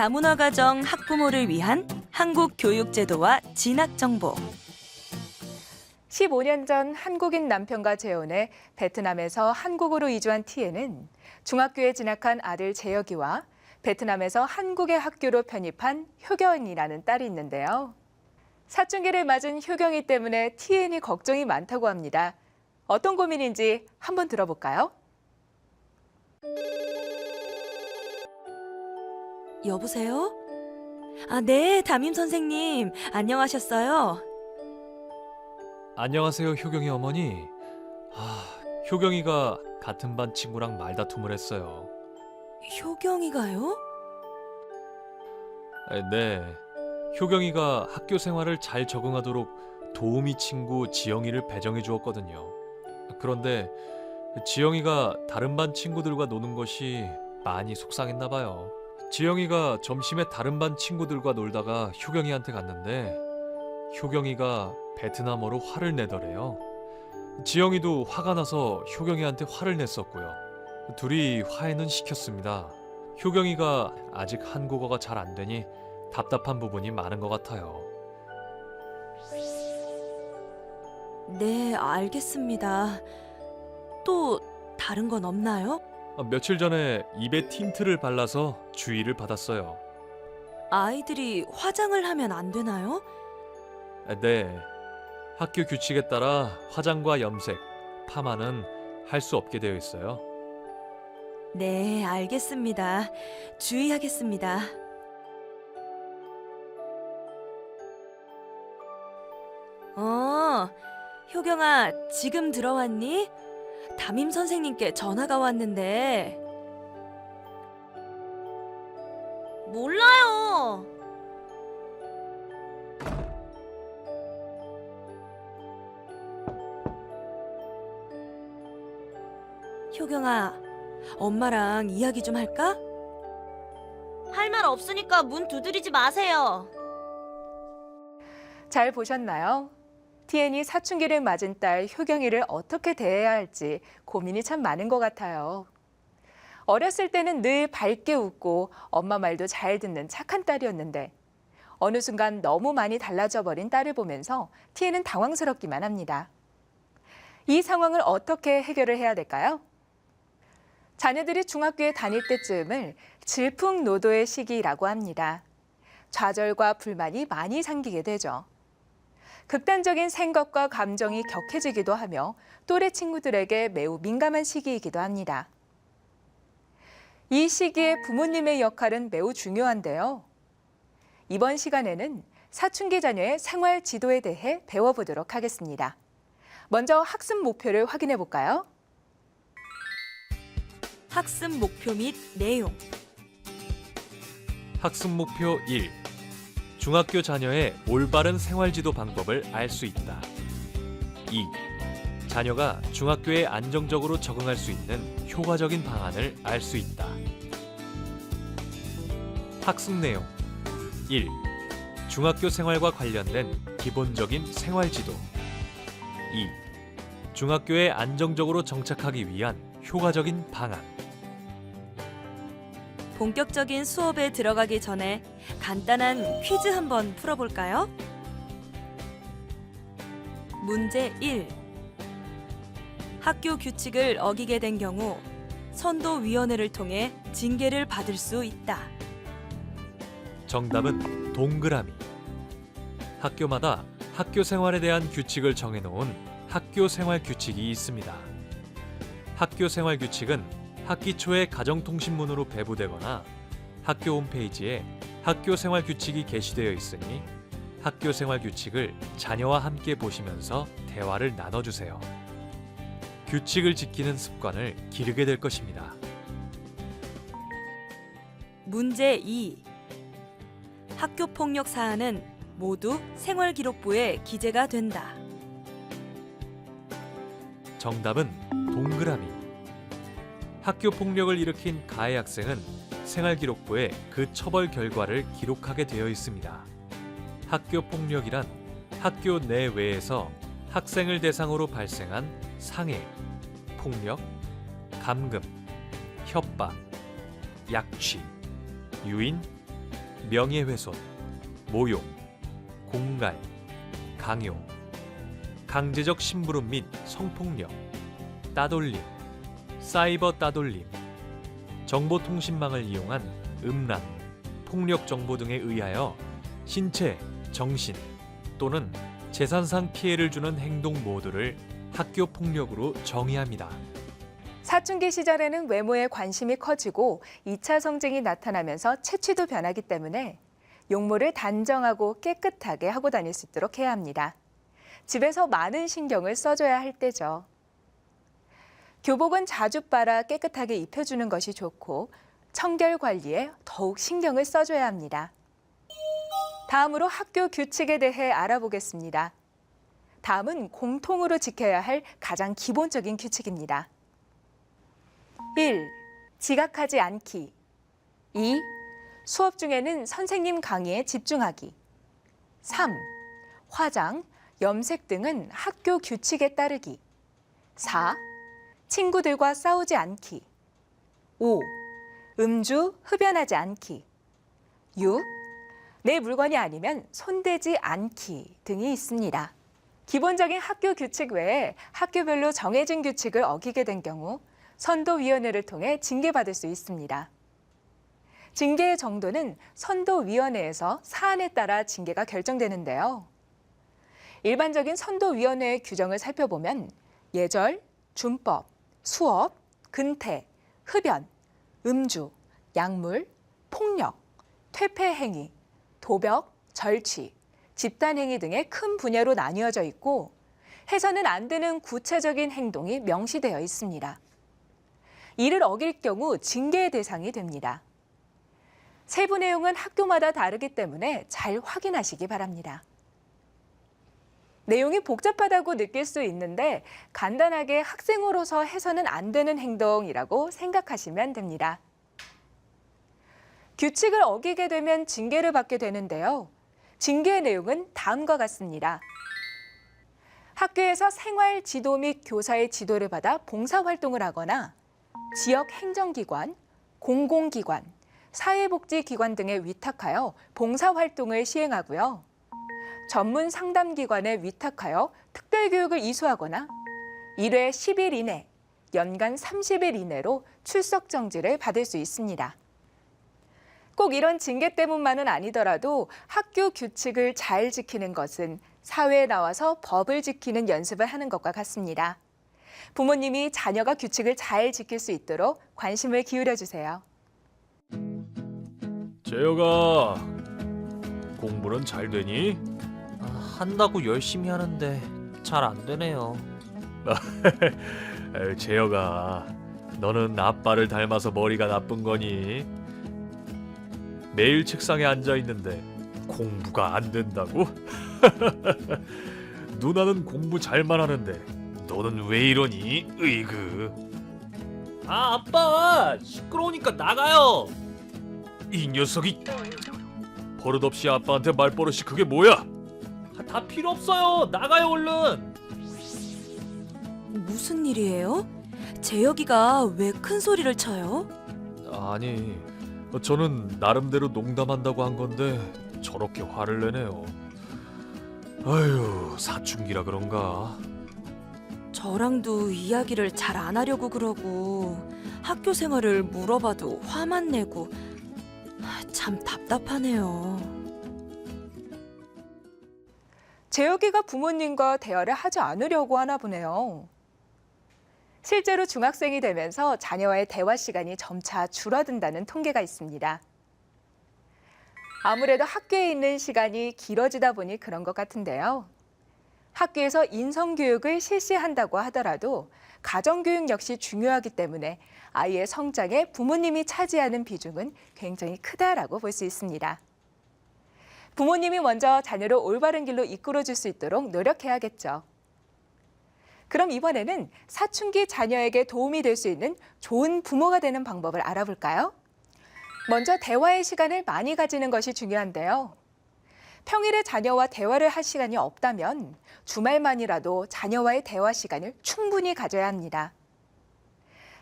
다문화 가정 학부모를 위한 한국 교육 제도와 진학 정보. 15년 전 한국인 남편과 재혼해 베트남에서 한국으로 이주한 티에는 중학교에 진학한 아들 재혁이와 베트남에서 한국의 학교로 편입한 효경이라는 딸이 있는데요. 사춘기를 맞은 효경이 때문에 티엔이 걱정이 많다고 합니다. 어떤 고민인지 한번 들어볼까요? 여보세요? 아, 네, 담임 선생님. 안녕하셨어요? 안녕하세요, 효경이 어머니. 아, 효경이가 같은 반 친구랑 말다툼을 했어요. 효경이가요? 에, 네. 효경이가 학교 생활을 잘 적응하도록 도우미 친구 지영이를 배정해 주었거든요. 그런데 지영이가 다른 반 친구들과 노는 것이 많이 속상했나 봐요. 지영이가 점심에 다른 반 친구들과 놀다가 효경이한테 갔는데 효경이가 베트남어로 화를 내더래요. 지영이도 화가 나서 효경이한테 화를 냈었고요. 둘이 화해는 시켰습니다. 효경이가 아직 한국어가 잘 안 되니 답답한 부분이 많은 것 같아요. 네, 알겠습니다. 또 다른 건 없나요? 아, 며칠 전에 입에 틴트를 발라서 주의를 받았어요. 아이들이 화장을 하면 안 되나요? 아, 네. 학교 규칙에 따라 화장과 염색, 파마는 할 수 없게 되어 있어요. 네, 알겠습니다. 주의하겠습니다. 어, 효경아, 지금 들어왔니? 담임 선생님께 전화가 왔는데. 몰라요. 효경아, 엄마랑 이야기 좀 할까? 할 말 없으니까 문 두드리지 마세요. 잘 보셨나요? 티엔이 사춘기를 맞은 딸 효경이를 어떻게 대해야 할지 고민이 참 많은 것 같아요. 어렸을 때는 늘 밝게 웃고 엄마 말도 잘 듣는 착한 딸이었는데 어느 순간 너무 많이 달라져 버린 딸을 보면서 티엔은 당황스럽기만 합니다. 이 상황을 어떻게 해결을 해야 될까요? 자녀들이 중학교에 다닐 때쯤을 질풍노도의 시기라고 합니다. 좌절과 불만이 많이 생기게 되죠. 극단적인 생각과 감정이 격해지기도 하며 또래 친구들에게 매우 민감한 시기이기도 합니다. 이 시기에 부모님의 역할은 매우 중요한데요. 이번 시간에는 사춘기 자녀의 생활 지도에 대해 배워보도록 하겠습니다. 먼저 학습 목표를 확인해 볼까요? 학습 목표 및 내용. 학습 목표 1. 중학교 자녀의 올바른 생활지도 방법을 알 수 있다. 2. 자녀가 중학교에 안정적으로 적응할 수 있는 효과적인 방안을 알 수 있다. 학습 내용 1. 중학교 생활과 관련된 기본적인 생활지도 2. 중학교에 안정적으로 정착하기 위한 효과적인 방안 본격적인 수업에 들어가기 전에 간단한 퀴즈 한번 풀어볼까요? 문제 1. 학교 규칙을 어기게 된 경우 선도위원회를 통해 징계를 받을 수 있다. 정답은 동그라미. 학교마다 학교 생활에 대한 규칙을 정해놓은 학교 생활 규칙이 있습니다. 학교 생활 규칙은 학기 초에 가정통신문으로 배부되거나 학교 홈페이지에 학교 생활 규칙이 게시되어 있으니 학교 생활 규칙을 자녀와 함께 보시면서 대화를 나눠주세요. 규칙을 지키는 습관을 기르게 될 것입니다. 문제 2. 학교 폭력 사안은 모두 생활 기록부에 기재가 된다. 정답은 동그라미. 학교 폭력을 일으킨 가해 학생은 생활기록부에 그 처벌 결과를 기록하게 되어 있습니다. 학교 폭력이란 학교 내외에서 학생을 대상으로 발생한 상해, 폭력, 감금, 협박, 약취, 유인, 명예훼손, 모욕, 공갈, 강요, 강제적 심부름 및 성폭력, 따돌림, 사이버 따돌림, 정보통신망을 이용한 음란, 폭력 정보 등에 의하여 신체, 정신 또는 재산상 피해를 주는 행동 모두를 학교 폭력으로 정의합니다. 사춘기 시절에는 외모에 관심이 커지고 2차 성징이 나타나면서 체취도 변하기 때문에 용모를 단정하고 깨끗하게 하고 다닐 수 있도록 해야 합니다. 집에서 많은 신경을 써줘야 할 때죠. 교복은 자주 빨아 깨끗하게 입혀주는 것이 좋고 청결 관리에 더욱 신경을 써줘야 합니다. 다음으로 학교 규칙에 대해 알아보겠습니다. 다음은 공통으로 지켜야 할 가장 기본적인 규칙입니다. 1. 지각하지 않기. 2. 수업 중에는 선생님 강의에 집중하기. 3. 화장, 염색 등은 학교 규칙에 따르기. 4. 친구들과 싸우지 않기. 5. 음주, 흡연하지 않기. 6. 내 물건이 아니면 손대지 않기 등이 있습니다. 기본적인 학교 규칙 외에 학교별로 정해진 규칙을 어기게 된 경우 선도위원회를 통해 징계받을 수 있습니다. 징계의 정도는 선도위원회에서 사안에 따라 징계가 결정되는데요. 일반적인 선도위원회의 규정을 살펴보면 예절, 준법, 수업, 근태, 흡연, 음주, 약물, 폭력, 퇴폐 행위, 도벽, 절취, 집단 행위 등의 큰 분야로 나뉘어져 있고 해서는 안 되는 구체적인 행동이 명시되어 있습니다. 이를 어길 경우 징계의 대상이 됩니다. 세부 내용은 학교마다 다르기 때문에 잘 확인하시기 바랍니다. 내용이 복잡하다고 느낄 수 있는데 간단하게 학생으로서 해서는 안 되는 행동이라고 생각하시면 됩니다. 규칙을 어기게 되면 징계를 받게 되는데요. 징계의 내용은 다음과 같습니다. 학교에서 생활 지도 및 교사의 지도를 받아 봉사활동을 하거나 지역 행정기관, 공공기관, 사회복지기관 등에 위탁하여 봉사활동을 시행하고요. 전문 상담기관에 위탁하여 특별교육을 이수하거나 1회 10일 이내, 연간 30일 이내로 출석 정지를 받을 수 있습니다. 꼭 이런 징계 때문만은 아니더라도 학교 규칙을 잘 지키는 것은 사회에 나와서 법을 지키는 연습을 하는 것과 같습니다. 부모님이 자녀가 규칙을 잘 지킬 수 있도록 관심을 기울여 주세요. 재혁아, 공부는 잘 되니? 아, 한다고 열심히 하는데 잘 안 되네요. 에이, 재혁아, 너는 아빠를 닮아서 머리가 나쁜 거니? 매일 책상에 앉아 있는데 공부가 안 된다고? 누나는 공부 잘만 하는데 너는 왜 이러니? 으이그. 아 아빠 시끄러우니까 나가요. 이 녀석이 버릇없이 아빠한테 말버릇이 그게 뭐야? 아, 다 필요 없어요. 나가요 얼른. 무슨 일이에요? 재혁이가 왜 큰 소리를 쳐요? 아니, 저는 나름대로 농담한다고 한 건데 저렇게 화를 내네요. 아유, 사춘기라 그런가? 저랑도 이야기를 잘 안 하려고 그러고 학교 생활을 물어봐도 화만 내고 아, 참 답답하네요. 재혁이가 부모님과 대화를 하지 않으려고 하나 보네요. 실제로 중학생이 되면서 자녀와의 대화 시간이 점차 줄어든다는 통계가 있습니다. 아무래도 학교에 있는 시간이 길어지다 보니 그런 것 같은데요. 학교에서 인성교육을 실시한다고 하더라도 가정교육 역시 중요하기 때문에 아이의 성장에 부모님이 차지하는 비중은 굉장히 크다라고 볼 수 있습니다. 부모님이 먼저 자녀를 올바른 길로 이끌어 줄 수 있도록 노력해야겠죠. 그럼 이번에는 사춘기 자녀에게 도움이 될 수 있는 좋은 부모가 되는 방법을 알아볼까요? 먼저 대화의 시간을 많이 가지는 것이 중요한데요. 평일에 자녀와 대화를 할 시간이 없다면 주말만이라도 자녀와의 대화 시간을 충분히 가져야 합니다.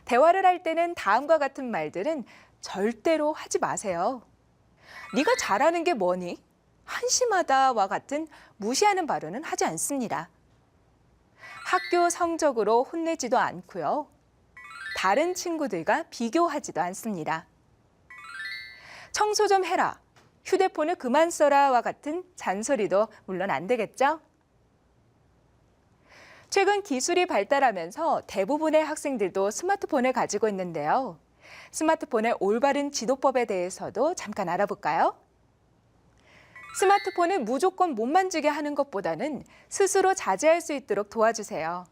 대화를 할 때는 다음과 같은 말들은 절대로 하지 마세요. 네가 잘하는 게 뭐니? 한심하다와 같은 무시하는 발언은 하지 않습니다. 학교 성적으로 혼내지도 않고요. 다른 친구들과 비교하지도 않습니다. 청소 좀 해라. 휴대폰을 그만 써라와 같은 잔소리도 물론 안 되겠죠? 최근 기술이 발달하면서 대부분의 학생들도 스마트폰을 가지고 있는데요. 스마트폰의 올바른 지도법에 대해서도 잠깐 알아볼까요? 스마트폰을 무조건 못 만지게 하는 것보다는 스스로 자제할 수 있도록 도와주세요.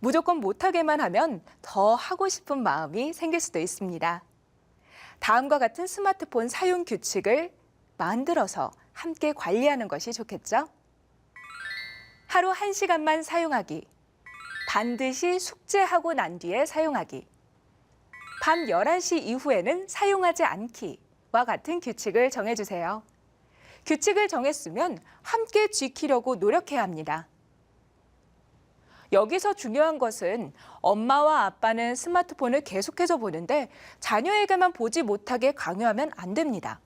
무조건 못하게만 하면 더 하고 싶은 마음이 생길 수도 있습니다. 다음과 같은 스마트폰 사용 규칙을 만들어서 함께 관리하는 것이 좋겠죠? 하루 1시간만 사용하기. 반드시 숙제하고 난 뒤에 사용하기. 밤 11시 이후에는 사용하지 않기와 같은 규칙을 정해주세요. 규칙을 정했으면 함께 지키려고 노력해야 합니다. 여기서 중요한 것은 엄마와 아빠는 스마트폰을 계속해서 보는데 자녀에게만 보지 못하게 강요하면 안 됩니다.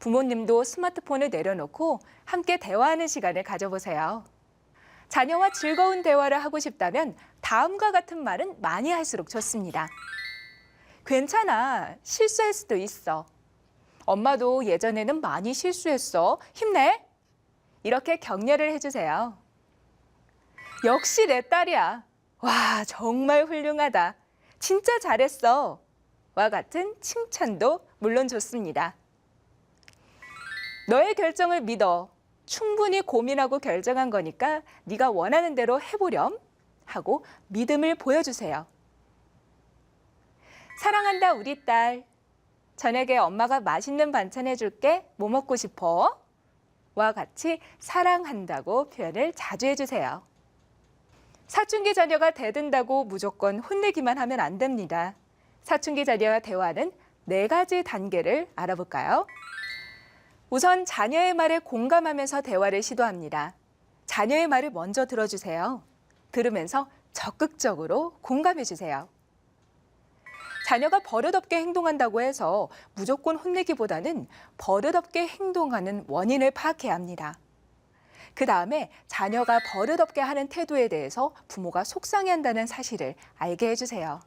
부모님도 스마트폰을 내려놓고 함께 대화하는 시간을 가져보세요. 자녀와 즐거운 대화를 하고 싶다면 다음과 같은 말은 많이 할수록 좋습니다. 괜찮아. 실수할 수도 있어. 엄마도 예전에는 많이 실수했어. 힘내. 이렇게 격려를 해주세요. 역시 내 딸이야. 와, 정말 훌륭하다. 진짜 잘했어. 와 같은 칭찬도 물론 좋습니다. 너의 결정을 믿어. 충분히 고민하고 결정한 거니까 네가 원하는 대로 해보렴 하고 믿음을 보여주세요. 사랑한다 우리 딸. 저녁에 엄마가 맛있는 반찬 해줄게. 뭐 먹고 싶어? 와 같이 사랑한다고 표현을 자주 해주세요. 사춘기 자녀가 대든다고 무조건 혼내기만 하면 안 됩니다. 사춘기 자녀와 대화는 네 가지 단계를 알아볼까요? 우선 자녀의 말에 공감하면서 대화를 시도합니다. 자녀의 말을 먼저 들어주세요. 들으면서 적극적으로 공감해 주세요. 자녀가 버릇없게 행동한다고 해서 무조건 혼내기보다는 버릇없게 행동하는 원인을 파악해야 합니다. 그 다음에 자녀가 버릇없게 하는 태도에 대해서 부모가 속상해한다는 사실을 알게 해주세요.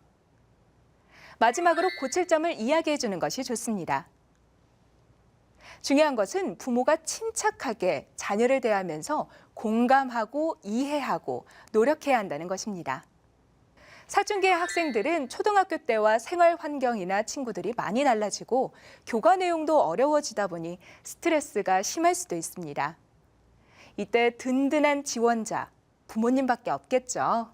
마지막으로 고칠 점을 이야기해 주는 것이 좋습니다. 중요한 것은 부모가 침착하게 자녀를 대하면서 공감하고 이해하고 노력해야 한다는 것입니다. 사춘기의 학생들은 초등학교 때와 생활 환경이나 친구들이 많이 달라지고 교과 내용도 어려워지다 보니 스트레스가 심할 수도 있습니다. 이때 든든한 지원자, 부모님밖에 없겠죠.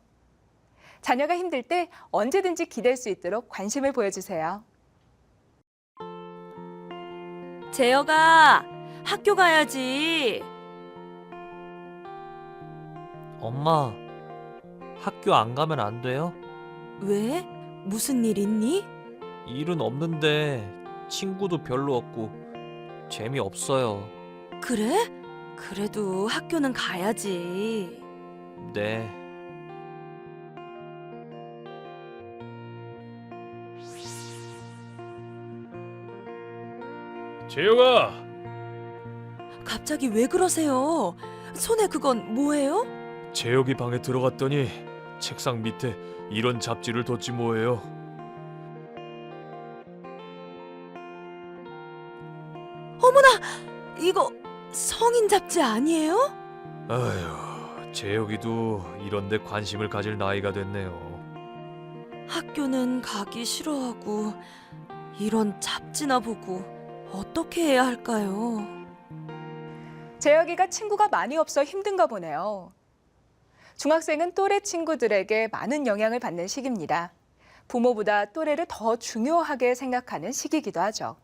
자녀가 힘들 때 언제든지 기댈 수 있도록 관심을 보여주세요. 재혁아, 학교 가야지. 엄마, 학교 안 가면 안 돼요? 왜? 무슨 일 있니? 일은 없는데 친구도 별로 없고 재미없어요. 그래? 그래도 학교는 가야지. 네. 재혁아, 갑자기 왜 그러세요? 손에 그건 뭐예요? 재혁이 방에 들어갔더니 책상 밑에 이런 잡지를 뒀지 뭐예요. 어머나! 이거 성인 잡지 아니에요? 아휴, 재혁이도 이런데 관심을 가질 나이가 됐네요. 학교는 가기 싫어하고 이런 잡지나 보고 어떻게 해야 할까요? 재혁이가 친구가 많이 없어 힘든가 보네요. 중학생은 또래 친구들에게 많은 영향을 받는 시기입니다. 부모보다 또래를 더 중요하게 생각하는 시기이기도 하죠.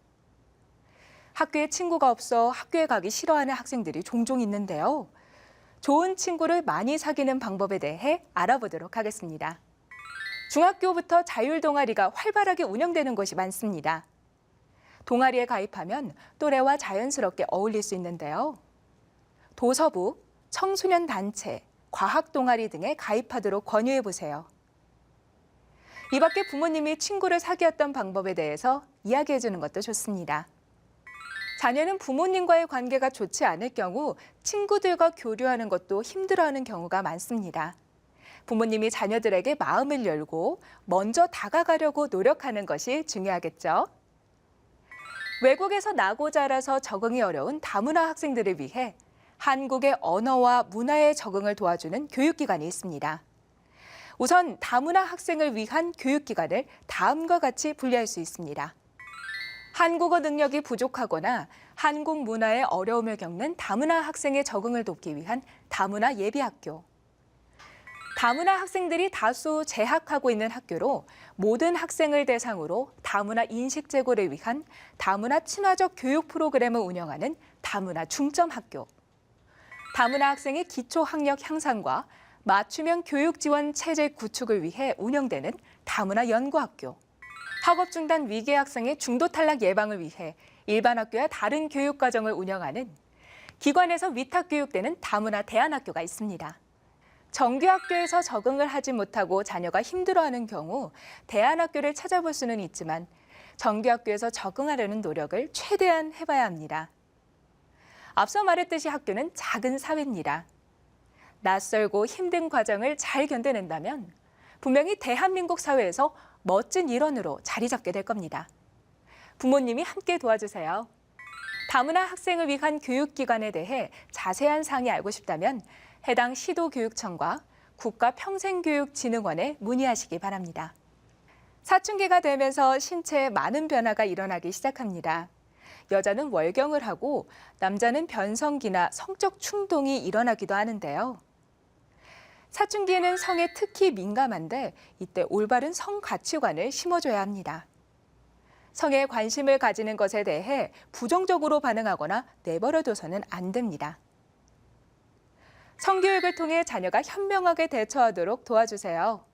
학교에 친구가 없어 학교에 가기 싫어하는 학생들이 종종 있는데요. 좋은 친구를 많이 사귀는 방법에 대해 알아보도록 하겠습니다. 중학교부터 자율 동아리가 활발하게 운영되는 곳이 많습니다. 동아리에 가입하면 또래와 자연스럽게 어울릴 수 있는데요. 도서부, 청소년 단체, 과학 동아리 등에 가입하도록 권유해 보세요. 이 밖에 부모님이 친구를 사귀었던 방법에 대해서 이야기해 주는 것도 좋습니다. 자녀는 부모님과의 관계가 좋지 않을 경우 친구들과 교류하는 것도 힘들어하는 경우가 많습니다. 부모님이 자녀들에게 마음을 열고 먼저 다가가려고 노력하는 것이 중요하겠죠. 외국에서 나고 자라서 적응이 어려운 다문화 학생들을 위해 한국의 언어와 문화에 적응을 도와주는 교육기관이 있습니다. 우선 다문화 학생을 위한 교육기관을 다음과 같이 분류할 수 있습니다. 한국어 능력이 부족하거나 한국 문화에 어려움을 겪는 다문화 학생의 적응을 돕기 위한 다문화 예비학교. 다문화 학생들이 다수 재학하고 있는 학교로 모든 학생을 대상으로 다문화 인식 제고를 위한 다문화 친화적 교육 프로그램을 운영하는 다문화 중점 학교. 다문화 학생의 기초 학력 향상과 맞춤형 교육 지원 체제 구축을 위해 운영되는 다문화 연구학교. 학업 중단 위기 학생의 중도 탈락 예방을 위해 일반 학교와 다른 교육 과정을 운영하는 기관에서 위탁 교육되는 다문화 대안학교가 있습니다. 정규 학교에서 적응을 하지 못하고 자녀가 힘들어하는 경우 대안학교를 찾아볼 수는 있지만 정규 학교에서 적응하려는 노력을 최대한 해봐야 합니다. 앞서 말했듯이 학교는 작은 사회입니다. 낯설고 힘든 과정을 잘 견뎌낸다면 분명히 대한민국 사회에서 멋진 일원으로 자리 잡게 될 겁니다. 부모님이 함께 도와주세요. 다문화 학생을 위한 교육기관에 대해 자세한 사항이 알고 싶다면 해당 시도교육청과 국가평생교육진흥원에 문의하시기 바랍니다. 사춘기가 되면서 신체에 많은 변화가 일어나기 시작합니다. 여자는 월경을 하고 남자는 변성기나 성적 충동이 일어나기도 하는데요. 사춘기에는 성에 특히 민감한데 이때 올바른 성 가치관을 심어줘야 합니다. 성에 관심을 가지는 것에 대해 부정적으로 반응하거나 내버려둬서는 안 됩니다. 성교육을 통해 자녀가 현명하게 대처하도록 도와주세요.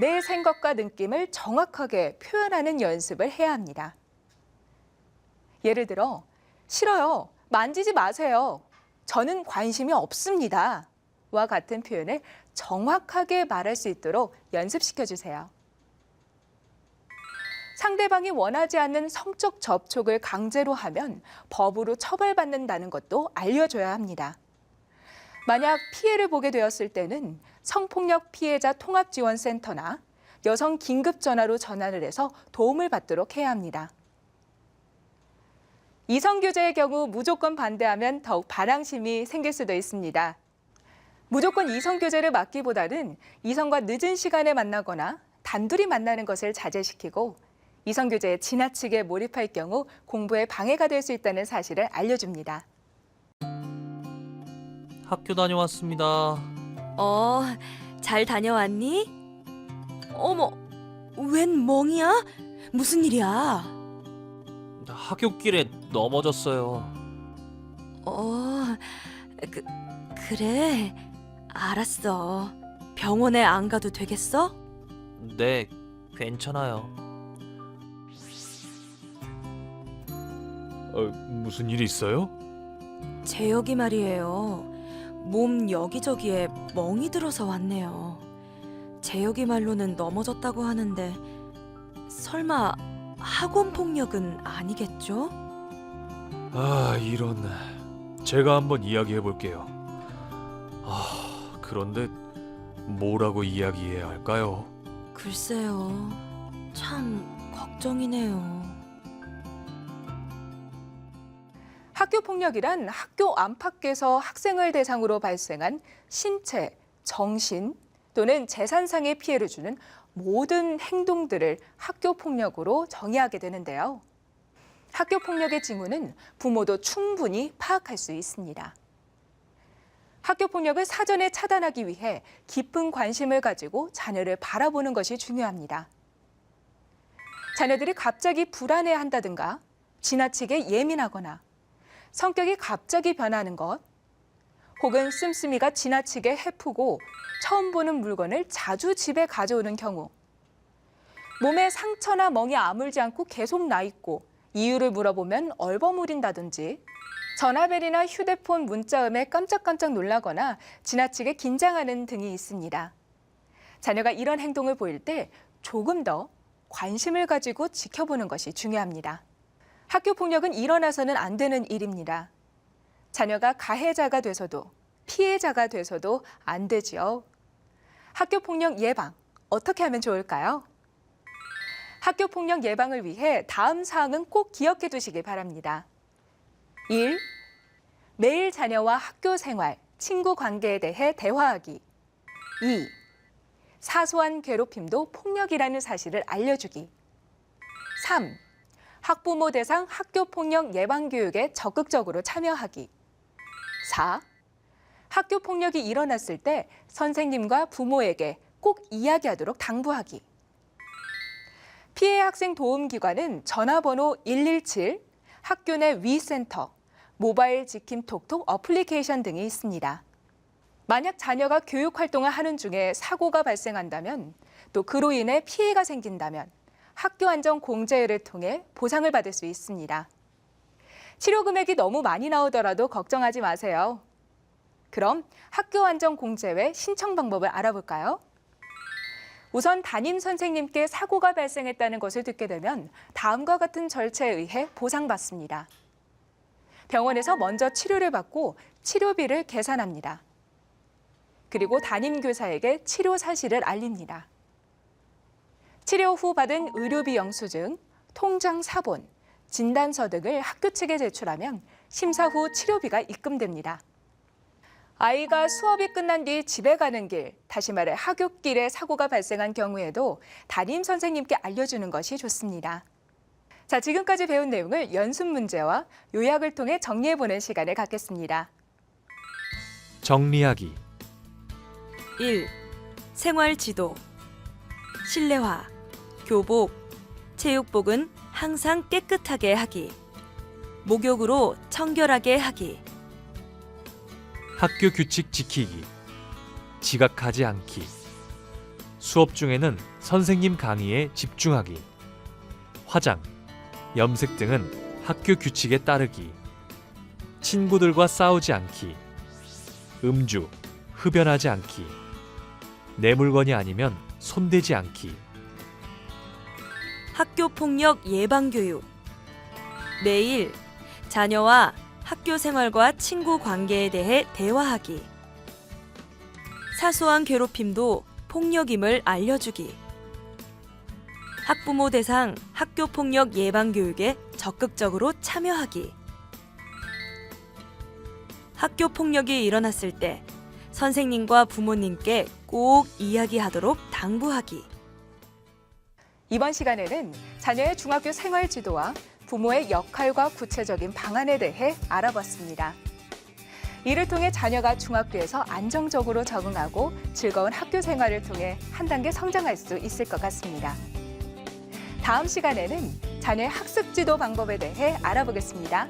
내 생각과 느낌을 정확하게 표현하는 연습을 해야 합니다. 예를 들어, 싫어요. 만지지 마세요. 저는 관심이 없습니다. 와 같은 표현을 정확하게 말할 수 있도록 연습시켜 주세요. 상대방이 원하지 않는 성적 접촉을 강제로 하면 법으로 처벌받는다는 것도 알려줘야 합니다. 만약 피해를 보게 되었을 때는 성폭력 피해자 통합지원센터나 여성 긴급전화로 전화를 해서 도움을 받도록 해야 합니다. 이성 교제의 경우 무조건 반대하면 더욱 반항심이 생길 수도 있습니다. 무조건 이성 교제를 막기보다는 이성과 늦은 시간에 만나거나 단둘이 만나는 것을 자제시키고 이성 교제에 지나치게 몰입할 경우 공부에 방해가 될 수 있다는 사실을 알려줍니다. 학교 다녀왔습니다. 어, 잘 다녀왔니? 어머, 웬 멍이야? 무슨 일이야? 학교길에 넘어졌어요. 어, 그, 그래. 알았어. 병원에 안 가도 되겠어? 네, 괜찮아요. 어, 무슨 일이 있어요? 재혁이 말이에요. 몸 여기저기에 멍이 들어서 왔네요. 재혁이 말로는 넘어졌다고 하는데 설마 학원 폭력은 아니겠죠? 아, 이런. 제가 한번 이야기해 볼게요. 아, 그런데 뭐라고 이야기해야 할까요? 글쎄요. 참 걱정이네요. 학교 폭력이란 학교 안팎에서 학생을 대상으로 발생한 신체, 정신 또는 재산상의 피해를 주는 모든 행동들을 학교 폭력으로 정의하게 되는데요. 학교 폭력의 징후는 부모도 충분히 파악할 수 있습니다. 학교 폭력을 사전에 차단하기 위해 깊은 관심을 가지고 자녀를 바라보는 것이 중요합니다. 자녀들이 갑자기 불안해한다든가 지나치게 예민하거나 성격이 갑자기 변하는 것, 혹은 씀씀이가 지나치게 해프고 처음 보는 물건을 자주 집에 가져오는 경우, 몸에 상처나 멍이 아물지 않고 계속 나 있고 이유를 물어보면 얼버무린다든지, 전화벨이나 휴대폰 문자음에 깜짝깜짝 놀라거나 지나치게 긴장하는 등이 있습니다. 자녀가 이런 행동을 보일 때 조금 더 관심을 가지고 지켜보는 것이 중요합니다. 학교 폭력은 일어나서는 안 되는 일입니다. 자녀가 가해자가 돼서도 피해자가 돼서도 안 되지요. 학교 폭력 예방 어떻게 하면 좋을까요? 학교 폭력 예방을 위해 다음 사항은 꼭 기억해 두시기 바랍니다. 1. 매일 자녀와 학교 생활, 친구 관계에 대해 대화하기. 2. 사소한 괴롭힘도 폭력이라는 사실을 알려주기. 3. 학부모 대상 학교 폭력 예방 교육에 적극적으로 참여하기. 4. 학교 폭력이 일어났을 때 선생님과 부모에게 꼭 이야기하도록 당부하기. 피해 학생 도움 기관은 전화번호 117, 학교 내 위센터, 모바일 지킴 톡톡 어플리케이션 등이 있습니다. 만약 자녀가 교육 활동을 하는 중에 사고가 발생한다면 또 그로 인해 피해가 생긴다면 학교 안전 공제를 통해 보상을 받을 수 있습니다. 치료 금액이 너무 많이 나오더라도 걱정하지 마세요. 그럼 학교 안전 공제회 신청 방법을 알아볼까요? 우선 담임 선생님께 사고가 발생했다는 것을 듣게 되면 다음과 같은 절차에 의해 보상받습니다. 병원에서 먼저 치료를 받고 치료비를 계산합니다. 그리고 담임 교사에게 치료 사실을 알립니다. 치료 후 받은 의료비 영수증, 통장 사본, 진단서 등을 학교 측에 제출하면 심사 후 치료비가 입금됩니다. 아이가 수업이 끝난 뒤 집에 가는 길, 다시 말해 하굣길에 사고가 발생한 경우에도 담임 선생님께 알려주는 것이 좋습니다. 자, 지금까지 배운 내용을 연습 문제와 요약을 통해 정리해보는 시간을 갖겠습니다. 정리하기 1. 생활 지도. 실내화, 교복, 체육복은 항상 깨끗하게 하기. 목욕으로 청결하게 하기. 학교 규칙 지키기. 지각하지 않기. 수업 중에는 선생님 강의에 집중하기. 화장, 염색 등은 학교 규칙에 따르기. 친구들과 싸우지 않기. 음주, 흡연하지 않기. 내 물건이 아니면 손대지 않기 학교 폭력 예방 교육. 매일 자녀와 학교 생활과 친구 관계에 대해 대화하기. 사소한 괴롭힘도 폭력임을 알려주기. 학부모 대상 학교 폭력 예방 교육에 적극적으로 참여하기. 학교 폭력이 일어났을 때 선생님과 부모님께 꼭 이야기하도록 당부하기. 이번 시간에는 자녀의 중학교 생활 지도와 부모의 역할과 구체적인 방안에 대해 알아봤습니다. 이를 통해 자녀가 중학교에서 안정적으로 적응하고 즐거운 학교 생활을 통해 한 단계 성장할 수 있을 것 같습니다. 다음 시간에는 자녀의 학습 지도 방법에 대해 알아보겠습니다.